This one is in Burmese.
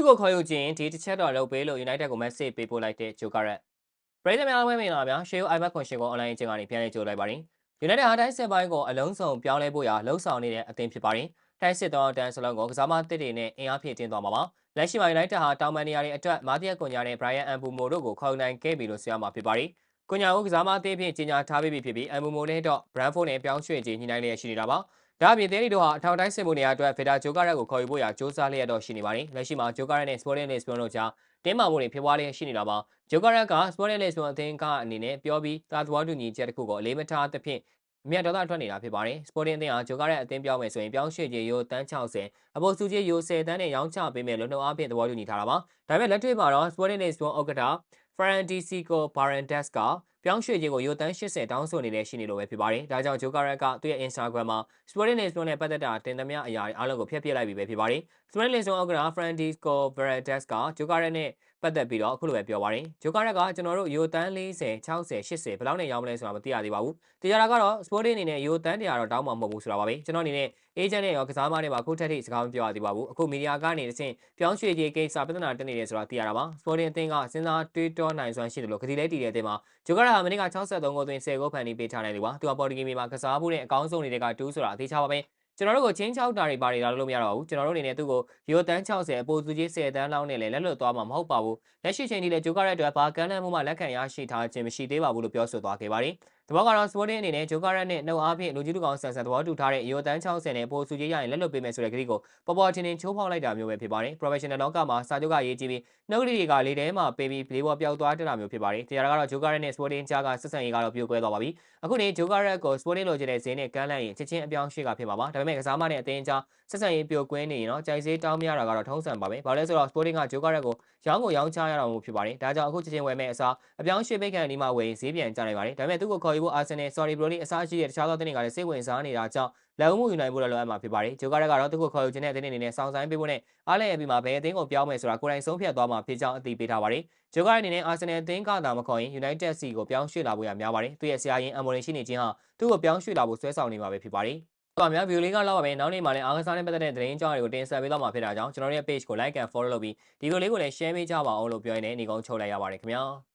သူ့ကိုခေါ်ယူခြင်းဒီတစ်ချက်တော့လုပ်ပေးလို့ United ကို message ပေးပို့လိုက်တဲ့ Jokerat ပရိသတ်များဝဲမင်္ဂလာများရှေးဦး iMac ခွန်ရှင်ကို online အချိန်ကနေပြန်လည်ကြိုလိုက်ပါတယ်။ United ဟာတိုင်းစစ်ပိုင်းကိုအလုံးစုံပြောင်းလဲဖို့ရာလှုံ့ဆော်နေတဲ့အသင်းဖြစ်ပါတယ်။တိုင်းစစ်တော်တန်းစလုံးကိုကစားမတစ်တွေနဲ့အင်အားဖြည့်တင်းသွားမှာပါ။လက်ရှိမှာ United ဟာတောင်မန်နေရာတွေအတွက်မာတီယက်ကွန်ညာနဲ့ Brian Mbumo တို့ကိုခေါ်နိုင်ခဲ့ပြီလို့ဆိုရမှာဖြစ်ပါတယ်။ကွန်ညာကိုကစားမအသင်းဖြင့်ကြီးညာထားပြီးပြီဖြစ်ပြီး Mbumo နဲ့တော့ Brentford နဲ့ပြောင်းရွှေ့ခြင်းညှိနှိုင်းလျက်ရှိနေတာပါ။ ဒါအပြင်သင်းတွေတို့ဟာအထောက်တိုင်းစစ်မှုနေရာအတွက်ဗီတာဂျိုကာရက်ကိုခေါ်ယူဖို့ရာစ조사လျက်တော့ရှိနေပါတယ်။လက်ရှိမှာဂျိုကာရက်နဲ့ Sporting Lisbon တို့ကြားတင်းမာမှုတွေဖြစ်ပွားလျက်ရှိနေတာပါဂျိုကာရက်က Sporting Lisbon အသင်းကအနေနဲ့ပြောပြီးသာသဘောတူညီချက်တစ်ခုကိုအလေးမထားသဖြင့်အမြတ်ဒေါသထွက်နေတာဖြစ်ပါတယ်။ Sporting အသင်းဟာဂျိုကာရက်အသင်းပြောင်းမယ်ဆိုရင်ပြောင်းရွှေ့ခြင်းရိုတန်း60အပေါ်စုကြီးရို10တန်းနဲ့ရောင်းချပေးမယ်လို့နှုတ်အားဖြင့်သဘောတူညီထားတာပါ။ဒါပေမဲ့လက်တွေ့မှာတော့ Sporting Lisbon ဥက္ကဋ္ဌ Francisco Barrantes ကပြောင်းရွှေ့ခြင်းကိုရိုတန်း80တောင်းဆိုနေလည်းရှိနေလို့ပဲဖြစ်ပါတယ်။ဒါကြောင့်ဂျိုကာရက်ကသူ့ရဲ့ Instagram မှာ Sporting Lisbon နဲ့ပတ်သက်တာတင်သမျှအရာအားလုံးကိုဖျက်ပစ်လိုက်ပြီပဲဖြစ်ပါတယ်။ Sporting Lisbon ဥက္ကဋ္ဌ Francisco Barrantes ကဂျိုကာရက်နဲ့ပတ်သက်ပြီးတော့အခုလိုပဲပြောပါတယ်ဂျိုကာရက်ကကျွန်တော်တို့ယူတန်း40 60 80ဘယ်လောက်နဲ့ရောင်းမလဲဆိုတာမသိရသေးပါဘူးတရားတာကတော့ Sporting အနေနဲ့ယူတန်း100တော့တောင်းမှာမဟုတ်ဘူးဆိုတာပါပဲကျွန်တော်အနေနဲ့ agent နဲ့ရောကစားမနဲ့ပါအခုထက်ထိစကားမပြောရသေးပါဘူးအခုမီဒီယာကနေတဆင့်ပြောင်းရွှေ့ခြင်းကိစ္စပြဿနာတက်နေတယ်ဆိုတာသိရတာပါ Sporting အသင်းကစဉ်းစားတွေးတောနိုင်စွမ်းရှိတယ်လို့ကတိလဲတည်တဲ့အသင်းမှာဂျိုကာရဟာမနေ့က63ဂိုးသွင်း10ဂိုးဖန်တီးပေးထားနိုင်တယ်ပါသူကပေါ်တူဂီမီမှာကစားဖို့နဲ့အကောင်းဆုံးတွေကတူးဆိုတာအသေးချပါပဲကျွန်တော်တို့ကိုချင်းချောက်တာတွေပါတွေလာလို့မရတော့ဘူးကျွန်တော်တို့အနေနဲ့သူ့ကိုရီယိုတန်း60အပိုစုကြီး10တန်းလောက်နဲ့လည်းလက်လွတ်သွားမှာမဟုတ်ပါဘူးလက်ရှိချိန်ထိလည်းဂျိုကာရက်အတွက်ဘာကမ်းလှမ်းမှုမှလက်ခံရရှိထားခြင်းမရှိသေးပါဘူးလို့ပြောဆိုသွားခဲ့ပါတယ် တဘောကတော့ Sporting အနေနဲ့ဂျိုကာရက်နဲ့နှုတ်အားဖြင့်လူကြီးလူကောင်ဆန်ဆန်သဘောတူထားတဲ့ရီယိုတန်း60နဲ့ပိုစုကြီးရရင်လက်လွတ်ပေးမယ်ဆိုတဲ့ကတိကိုပေါ်ပေါ်ထင်ထင်ချိုးဖောက်လိုက်တာမျိုးပဲဖြစ်ပါတယ် professional လောကမှာစာချုပ်ကရေးကြည့်ပြီးနှုတ်ကလေးတွေကလေထဲမှာပေးပြီးလေးပေါ်ပျောက်သွားတတာမျိုးဖြစ်ပါတယ်တရားကတော့ဂျိုကာရက်နဲ့ Sporting ကြားကဆက်ဆံရေးကတော့ပြိုကွဲသွားပါပြီအခုနေဂျိုကာရက်ကို Sporting လိုချင်တဲ့ဈေးနဲ့ကမ်းလှမ်းရင်ချက်ချင်းအပြောင်းရွှေ့ကဖြစ်မှာပါဒါပေမဲ့ကစားမနဲ့အသင်းကြားဆက်ဆံရေးပြိုကွဲနေရင်တော့ကြိုက်စေးတောင်းမရတာကတော့ထုံးစံပါပဲဘာလို့လဲဆိုတော့ Sporting ကဂျိုကာရက်ကိုရောင်းကိုရောင်းချရတာမျိုးဖြစ်ပါတယ်ဒါကြောင့်အခုချက်ချင်းဝယ်မဲ့အစားအပြောင်းရွှေ့ပိတ်ခံဒီမှာဝယ်ဈေးပြန်ကျနိုင်ပါတယ်ဒါပေမဲ့သူ့ကိုခေါ်ယူဖို့ Arsenal Sorry Bro အစားရှိတဲ့တခြားသောတင်းတွေကလည်းစိတ်ဝင်စားနေတာကြောင့်လက်ဦးမှုယူနိုင်ဖို့လည်းလိုအပ်မှာဖြစ်ပါတယ်ဂျိုကာရက်ကတော့သူ့ကိုခေါ်ယူခြင်းတဲ့တင်းတွေအနေနဲ့စောင့်ဆိုင်ပေးဖို့နဲ့အားလည်းအပြီးမှာဘယ်အသင်းကိုပြောင်းမယ်ဆိုတာကိုယ်တိုင်ဆုံးဖြတ်သွားမှာဖြစ်ကြောင်းအသိပေးထားပါတယ်ဂျိုကာရက်အနေနဲ့ Arsenal အသင်းကသာမခေါ်ရင် United C ကိုပြောင်းရွှေ့လာဖို့ရများပါတယ်သူ့ရဲ့ဆရာရင်အမိုရင်ရှိနေခြင်းဟာသူ့ကိုပြောင်းရွှေ့လာဖို့ဆွဲဆောင်နေမှာပဲဖြစ်ပါတယ်ပါများဗီဒီယိုလေးကလောက်ပါပဲနောက်နေ့မှလည်းအားကစားနဲ့ပတ်သက်တဲ့သတင်းကြောင်းတွေကိုတင်ဆက်ပေးသွားမှာဖြစ်တာကြောင့်ကျွန်တော်ရဲ့ page ကို like and follow လုပ်ပြီးဒီဗီဒီယိုလေးကိုလည်း share ပေးကြပါအောင်လို့ပြောရင်းနဲ့ညီကုန်းချုပ်လိုက်ရပါတယ်ခင်ဗျာ